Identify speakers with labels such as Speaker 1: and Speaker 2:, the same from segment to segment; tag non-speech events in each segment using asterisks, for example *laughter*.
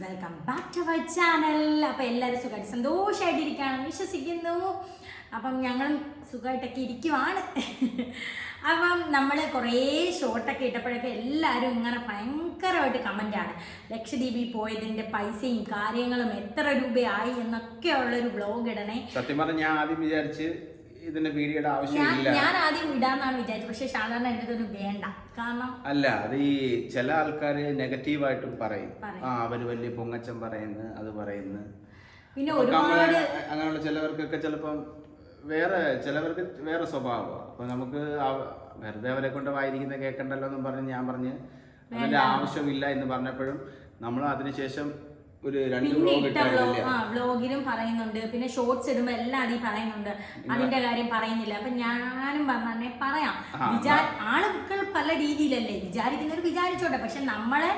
Speaker 1: Welcome back to our channel അപ്പം എല്ലാവരും സുഖമായിട്ട് സന്തോഷമായിട്ടിരിക്കുകയാണെന്ന് വിശ്വസിക്കുന്നു. അപ്പം ഞങ്ങളും സുഖമായിട്ടൊക്കെ ഇരിക്കുവാണ്. അപ്പം നമ്മൾ കുറേ ഷോട്ടൊക്കെ ഇട്ടപ്പോഴൊക്കെ എല്ലാവരും ഇങ്ങനെ ഭയങ്കരമായിട്ട് കമന്റാണ് ലക്ഷദ്വീപിൽ പോയതിന്റെ പൈസയും കാര്യങ്ങളും എത്ര രൂപയായി എന്നൊക്കെ ഉള്ളൊരു ബ്ലോഗ് ഇടണേ.
Speaker 2: സത്യം പറഞ്ഞാൽ ഞാൻ ആദ്യം വിചാരിച്ച് ഇതിന്റെ വീഡിയോയുടെ ആവശ്യമില്ല
Speaker 1: ഞാൻ ആദ്യം ഇടാന്നാണ് വിചാരിച്ചത്. പക്ഷേ സാധാരണ എന്റെ ഇതൊന്നും വേണ്ട. കാരണം
Speaker 2: അല്ല അത് ഈ ചില ആൾക്കാര് നെഗറ്റീവായിട്ടും പറയും. ആ അവർ വലിയ പൊങ്ങച്ചം പറയുന്നു അത് പറയുന്നു.
Speaker 1: പിന്നെ ഒരുപാട്
Speaker 2: അങ്ങനെയുള്ള ചിലവർക്കൊക്കെ ചിലപ്പം വേറെ ചിലവർക്ക് വേറെ സ്വഭാവമാണ് അപ്പൊ നമുക്ക് വെറുതെ അവരെ കൊണ്ട് വായിരിക്കുന്ന കേൾക്കണ്ടല്ലോ എന്നും പറഞ്ഞ് ഞാൻ പറഞ്ഞ് അതിന്റെ ആവശ്യമില്ല എന്ന് പറഞ്ഞപ്പോഴും നമ്മൾ അതിനുശേഷം ഒരു രണ്ട്
Speaker 1: പിന്നെ
Speaker 2: ബ്ലോഗ്
Speaker 1: ഇട്ട ആ വ്ലോഗിലും പറയുന്നുണ്ട്. പിന്നെ ഷോർട്സ് ഇടുമ്പോ എല്ലാം അതിൽ പറയുന്നുണ്ട് അതിന്റെ കാര്യം പറയുന്നില്ല. അപ്പൊ ഞാനും പറഞ്ഞെ പറയാം. വിചാ ആളുകൾ പല രീതിയിലല്ലേ വിചാരിക്കുന്നവർ വിചാരിച്ചോട്ടെ. പക്ഷെ നമ്മളെ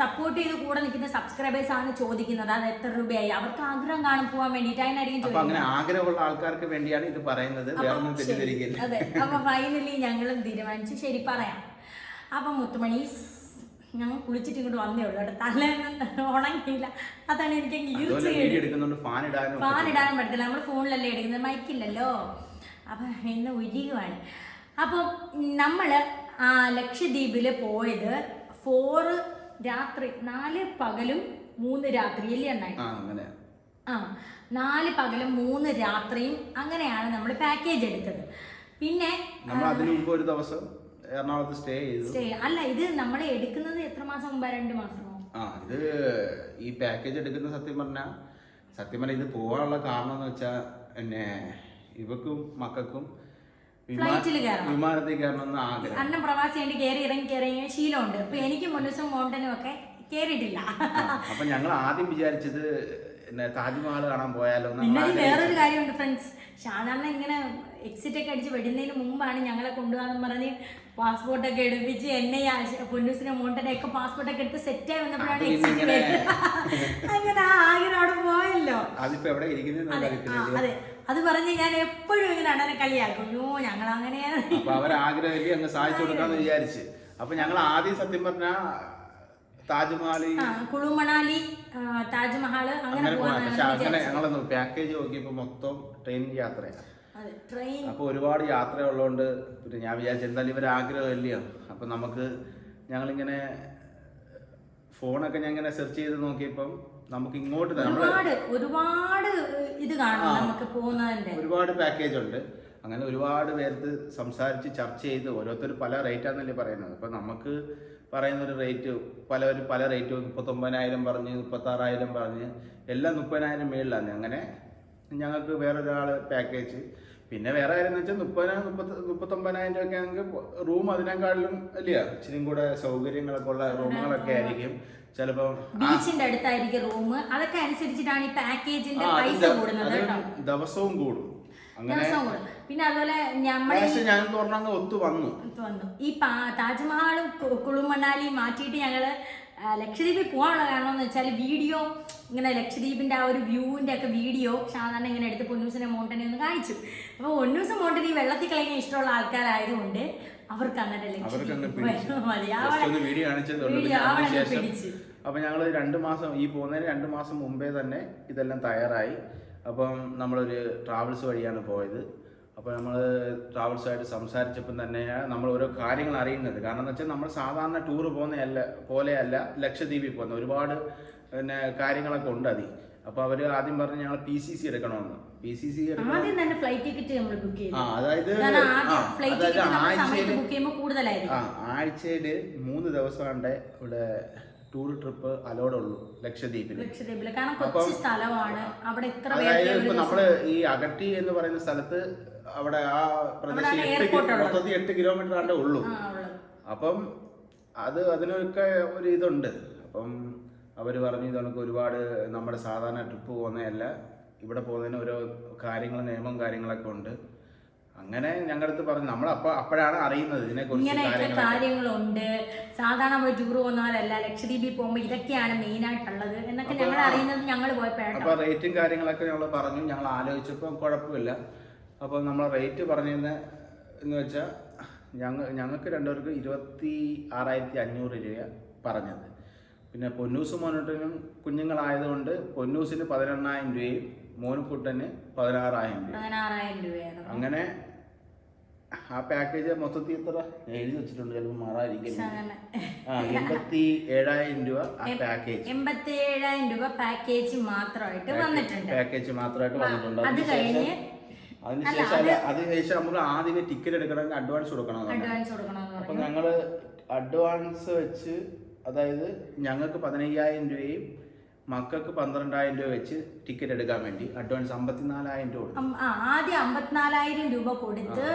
Speaker 1: സപ്പോർട്ട് ചെയ്ത് കൂടെ നിൽക്കുന്ന സബ്സ്ക്രൈബേഴ്സ് ആണ് ചോദിക്കുന്നത്. അത് എത്ര രൂപയായി? അവർക്ക് ആഗ്രഹം കാണും പോകാൻ വേണ്ടിയിട്ട് അതിനായിരിക്കും
Speaker 2: അങ്ങനെ ആഗ്രഹമുള്ള ആൾക്കാർക്ക് വേണ്ടിയാണ് ഇത് പറയുന്നത്.
Speaker 1: അതെ. അപ്പൊ ഫൈനലി ഞങ്ങളും തീരുമാനിച്ചു. ശരി പറയാം. അപ്പൊ മുത്തുമണി ഞങ്ങൾ കുളിച്ചിട്ട് ഇങ്ങോട്ട് വന്നേ ഉള്ളൂ കേട്ടോ. തലേന്ന് ഉണങ്ങിയില്ല. അതാണ് എനിക്ക്
Speaker 2: ഫാൻ ഇടാനും
Speaker 1: പറ്റത്തില്ല. നമ്മൾ ഫോണിലല്ലേ എടുക്കുന്നത്? മൈക്കില്ലല്ലോ അപ്പം ഇന്ന് ഉരുകുവാണ് അപ്പം നമ്മൾ ആ ലക്ഷദ്വീപിൽ പോയത് ഫോറ് രാത്രി നാല് പകലും മൂന്ന് രാത്രി അല്ലേ അണ്ണായി
Speaker 2: ആ അങ്ങനെ.
Speaker 1: ആ നാല് പകലും മൂന്ന് രാത്രിയും അങ്ങനെയാണ് നമ്മൾ പാക്കേജ് എടുത്തത്. പിന്നെ
Speaker 2: നമ്മൾ അതിനു മുമ്പ് ഒരു ദിവസം എറണാകുളത്ത് സ്റ്റേ ചെയ്തു.
Speaker 1: സ്റ്റേ അല്ല ഇത് നമ്മൾ എടുക്കുന്നത് എത്ര മാസം മുമ്പ്? രണ്ട് മാസമോ?
Speaker 2: ആ ഇത് ഈ പാക്കേജ് എടുക്കുന്ന സത്യം പറഞ്ഞാൽ സത്യം പറഞ്ഞാൽ ഇത് പോകാനുള്ള കാരണം എന്ന് വെച്ചാൽ പിന്നെ ഇവക്കും മക്കൾക്കും വിമാനത്തിൽ
Speaker 1: ഫ്ലൈറ്റിൽ കയറണം.
Speaker 2: വിമാനത്തിൽ കയറണമെന്ന് ആഗ്രഹം.
Speaker 1: അന്നം പ്രവാസി വേണ്ടി കയറി ഇറങ്ങി കയറി ശീലമുണ്ട്. അപ്പൊ എനിക്ക് മുന്നൂസും മൗണ്ടനും ഒക്കെ കയറിയിട്ടില്ല.
Speaker 2: അപ്പൊ ഞങ്ങൾ ആദ്യം വിചാരിച്ചത് താജ്മഹൽ കാണാൻ പോയാലോ
Speaker 1: വേറൊരു കാര്യമുണ്ട് ഫ്രണ്ട്സ് സാധാരണ ഇങ്ങനെ എക്സിറ്റ് ഒക്കെ അടിച്ച് വിടുന്നതിന് മുമ്പാണ് ഞങ്ങളെ കൊണ്ടുപോകാന്ന് പറഞ്ഞ് പാസ്പോർട്ടൊക്കെ എടുപ്പിച്ച് എന്നെ പൊന്നൂസിനെ മോണ്ടനെ ഒക്കെ പാസ്പോർട്ടൊക്കെ എടുത്ത് സെറ്റായി വന്നപ്പോഴാണ് എക്സിറ്റ് *laughs* അങ്ങനെ ആഗ്രഹം അവിടെ പോയല്ലോ. അതെ അതെ. പറഞ്ഞ് ഞാൻ എപ്പോഴും ഇങ്ങനെ അണ്ണനെ കളിയാക്കും. അയ്യോ ഞങ്ങൾ അങ്ങനെയാണ്
Speaker 2: അങ്ങ് സാധിച്ചു കൊടുക്കാന്ന് വിചാരിച്ച്. അപ്പൊ ഞങ്ങൾ ആദ്യം സത്യം പറഞ്ഞ താജ്മഹൽ
Speaker 1: കുളുമണാലി കുളു മണാലി താജ്മഹൽ അങ്ങനെ
Speaker 2: പോകാൻ
Speaker 1: പോകാനാണ്
Speaker 2: പക്ഷെ അങ്ങനെ ഞങ്ങളൊന്ന് പാക്കേജ് നോക്കിയപ്പോ മൊത്തം ട്രെയിൻ യാത്രയാണ്. അപ്പോൾ ഒരുപാട് യാത്ര ഉള്ളതുകൊണ്ട് പിന്നെ ഞാൻ വിചാരിച്ചു എന്തായാലും ഇവർ ആഗ്രഹമല്ലയോ? അപ്പം നമുക്ക് ഞങ്ങളിങ്ങനെ ഫോണൊക്കെ ഞാൻ ഇങ്ങനെ സെർച്ച് ചെയ്ത് നോക്കിയപ്പം നമുക്ക് ഇങ്ങോട്ട്
Speaker 1: ഒരുപാട് ഒരുപാട് ഇത് കാണും നമുക്ക് പോകുന്നതിന്റെ
Speaker 2: ഒരുപാട് പാക്കേജ് ഉണ്ട്. അങ്ങനെ ഒരുപാട് പേർക്ക് സംസാരിച്ച് ചർച്ച ചെയ്ത് ഓരോരുത്തർ പല റേറ്റാന്നല്ലേ പറയുന്നത്. അപ്പം നമുക്ക് പറയുന്ന ഒരു റേറ്റ് പലവരും പല റേറ്റ് മുപ്പത്തൊമ്പതിനായിരം പറഞ്ഞ് മുപ്പത്താറായിരം പറഞ്ഞ് എല്ലാം മുപ്പതിനായിരം മേളിലാണ്. അങ്ങനെ ഞങ്ങൾക്ക് വേറൊരാൾ പാക്കേജ് പിന്നെ വേറെ കാര്യം എന്ന് വെച്ചാൽ മുപ്പതിനായിരം മുപ്പത്തി മുപ്പത്തൊമ്പതിനായിരം രൂപയൊക്കെ ആണെങ്കിൽ റൂം അതിനേക്കാളിലും അല്ലയോ ഇച്ചിരി കൂടെ സൗകര്യങ്ങളൊക്കെ ഉള്ള റൂമുകളൊക്കെ ആയിരിക്കും. ചിലപ്പോ
Speaker 1: ബീച്ചിന്റെ അടുത്തായിരിക്കും റൂം. അതൊക്കെ അനുസരിച്ചിട്ടാണ് ഈ പാക്കേജിന്റെ പൈസ കൂടുന്നത്
Speaker 2: ദിവസവും കൂടും. അങ്ങനെ
Speaker 1: പിന്നെ അതുപോലെ
Speaker 2: ഞങ്ങൾക്ക് ഒത്തു വന്നു.
Speaker 1: ഈ താജ്മഹാളും താജ്മഹലും കു- കുളു മണാലിയും മാറ്റിയിട്ട് ഞങ്ങൾ ലക്ഷദ്വീപിൽ പോകാനുള്ള കാരണം എന്ന് വെച്ചാൽ വീഡിയോ ഇങ്ങനെ ലക്ഷദ്വീപിന്റെ ആ ഒരു വ്യൂവിന്റെ ഒക്കെ വീഡിയോ സാധാരണ ഇങ്ങനെ എടുത്ത് പൊന്നൂസിനെ മോണ്ടനെ ഒന്ന് കാണിച്ചു. അപ്പോൾ പൊന്നൂസ് മോണ്ടനെ ഈ വെള്ളത്തിൽ കളയാൻ ഇഷ്ടമുള്ള ആൾക്കാരായതുകൊണ്ട് അവർക്ക് അങ്ങനെ ലക്ഷദ്വീപ് *laughs*
Speaker 2: അപ്പൊ ഞങ്ങൾ രണ്ട് മാസം ഈ പോകുന്നതിന് രണ്ട് മാസം മുമ്പേ തന്നെ ഇതെല്ലാം തയ്യാറായി. അപ്പം നമ്മളൊരു ട്രാവൽസ് വഴിയാണ് പോയത്. അപ്പോൾ നമ്മൾ ട്രാവൽസുമായിട്ട് സംസാരിച്ചപ്പം തന്നെ നമ്മൾ ഓരോ കാര്യങ്ങൾ അറിയുന്നത്. കാരണം എന്ന് വെച്ചാൽ നമ്മൾ സാധാരണ ടൂർ പോകുന്നതല്ല പോലെയല്ല ലക്ഷദ്വീപിൽ പോകുന്ന ഒരുപാട് പിന്നെ കാര്യങ്ങളൊക്കെ ഉണ്ട് അതി അപ്പോൾ അവർ ആദ്യം പറഞ്ഞ് ഞങ്ങൾ പി സി സി എടുക്കണമെന്ന്. പി സി സി
Speaker 1: ആദ്യം തന്നെ ഫ്ലൈറ്റ് ടിക്കറ്റ് നമ്മൾ ബുക്ക്
Speaker 2: അതായത് ആഴ്ചയിൽ ആ മൂന്ന് ദിവസം കണ്ടേ ഇവിടെ ടൂർ ട്രിപ്പ് അലോഡ് ഉള്ളൂ ലക്ഷദ്വീപിൽ
Speaker 1: ലക്ഷദ്വീപിൽ കാരണം കൊച്ചി സ്ഥലമാണ്. അവിടെ ഇത്ര
Speaker 2: നമ്മൾ ഈ അഗട്ടി എന്ന് പറയുന്ന സ്ഥലത്ത് അവിടെ ആ പ്രദേശം എട്ട് മൊത്തത്തിൽ എട്ട് കിലോമീറ്റർ ആണ്ടേ ഉള്ളൂ. അപ്പം അത് അതിനൊക്കെ ഒരു ഇതുണ്ട്. അപ്പം അവർ പറഞ്ഞു ഇതൊക്കെ ഒരുപാട് നമ്മുടെ സാധാരണ ട്രിപ്പ് പോകുന്നതല്ല. ഇവിടെ പോകുന്നതിന് ഓരോ കാര്യങ്ങൾ നിയമം കാര്യങ്ങളൊക്കെ ഉണ്ട്. അങ്ങനെ ഞങ്ങളുടെ അടുത്ത് പറഞ്ഞു. നമ്മൾ അപ്പൊ അപ്പോഴാണ് അറിയുന്നത്
Speaker 1: ഇതിനെ
Speaker 2: കുറിച്ച്
Speaker 1: കാര്യങ്ങളുണ്ട്. സാധാരണ പോയി ടൂർ പോകുന്നവരല്ല. ലക്ഷദ്വീപിൽ പോകുമ്പോൾ ഇതൊക്കെയാണ് മെയിൻ ആയിട്ടുള്ളത് എന്നൊക്കെ ഞങ്ങൾ അറിയുന്നത് ഞങ്ങൾ പോയപ്പോഴാണ്
Speaker 2: അപ്പോൾ റേറ്റും കാര്യങ്ങളൊക്കെ ഞങ്ങൾ പറഞ്ഞു. ഞങ്ങൾ ആലോചിച്ചപ്പോൾ കുഴപ്പമില്ല. അപ്പോൾ നമ്മൾ റേറ്റ് പറഞ്ഞിരുന്ന എന്ന് വെച്ചാൽ ഞങ്ങൾ ഞങ്ങൾക്ക് രണ്ടുപേർക്ക് ഇരുപത്തി ആറായിരത്തി അഞ്ഞൂറ് രൂപ പറഞ്ഞത്. പിന്നെ പൊന്നൂസ് മോനോട്ടിനും കുഞ്ഞുങ്ങളായതുകൊണ്ട് പൊന്നൂസിന് പതിനെണ്ണായിരം രൂപയും മോനുക്കുട്ടന് പതിനാറായിരം രൂപ അങ്ങനെ ആ പാക്കേജ് മൊത്തത്തിൽ എത്ര? എഴുതി വെച്ചിട്ടുണ്ട് ചിലപ്പോൾ മാറാതിരിക്കും. ആ എൺപത്തി ഏഴായിരം രൂപ ആ പാക്കേജ്
Speaker 1: എൺപത്തി ഏഴായിരം രൂപ പാക്കേജ് മാത്രമായിട്ട് വന്നിട്ടുണ്ട്.
Speaker 2: പാക്കേജ് മാത്രമായിട്ട് വന്നിട്ടുണ്ട്.
Speaker 1: അത് കഴിഞ്ഞ്
Speaker 2: അതിനുശേഷം അല്ല അതിനുശേഷം നമ്മൾ ആദ്യമേ ടിക്കറ്റ് എടുക്കണമെങ്കിൽ അഡ്വാൻസ് കൊടുക്കണം
Speaker 1: അഡ്വാൻസ് കൊടുക്കണമെന്ന്
Speaker 2: അപ്പൊ ഞങ്ങൾ അഡ്വാൻസ് വെച്ച് അതായത് ഞങ്ങൾക്ക് പതിനയ്യായിരം രൂപയും മക്കൾക്ക് പന്ത്രണ്ടായിരം രൂപ വെച്ച് ടിക്കറ്റ് എടുക്കാൻ വേണ്ടി അഡ്വാൻസ് അമ്പത്തിനാലായിരം രൂപ
Speaker 1: ആദ്യം അമ്പത്തിനാലായിരം രൂപ കൊടുത്ത്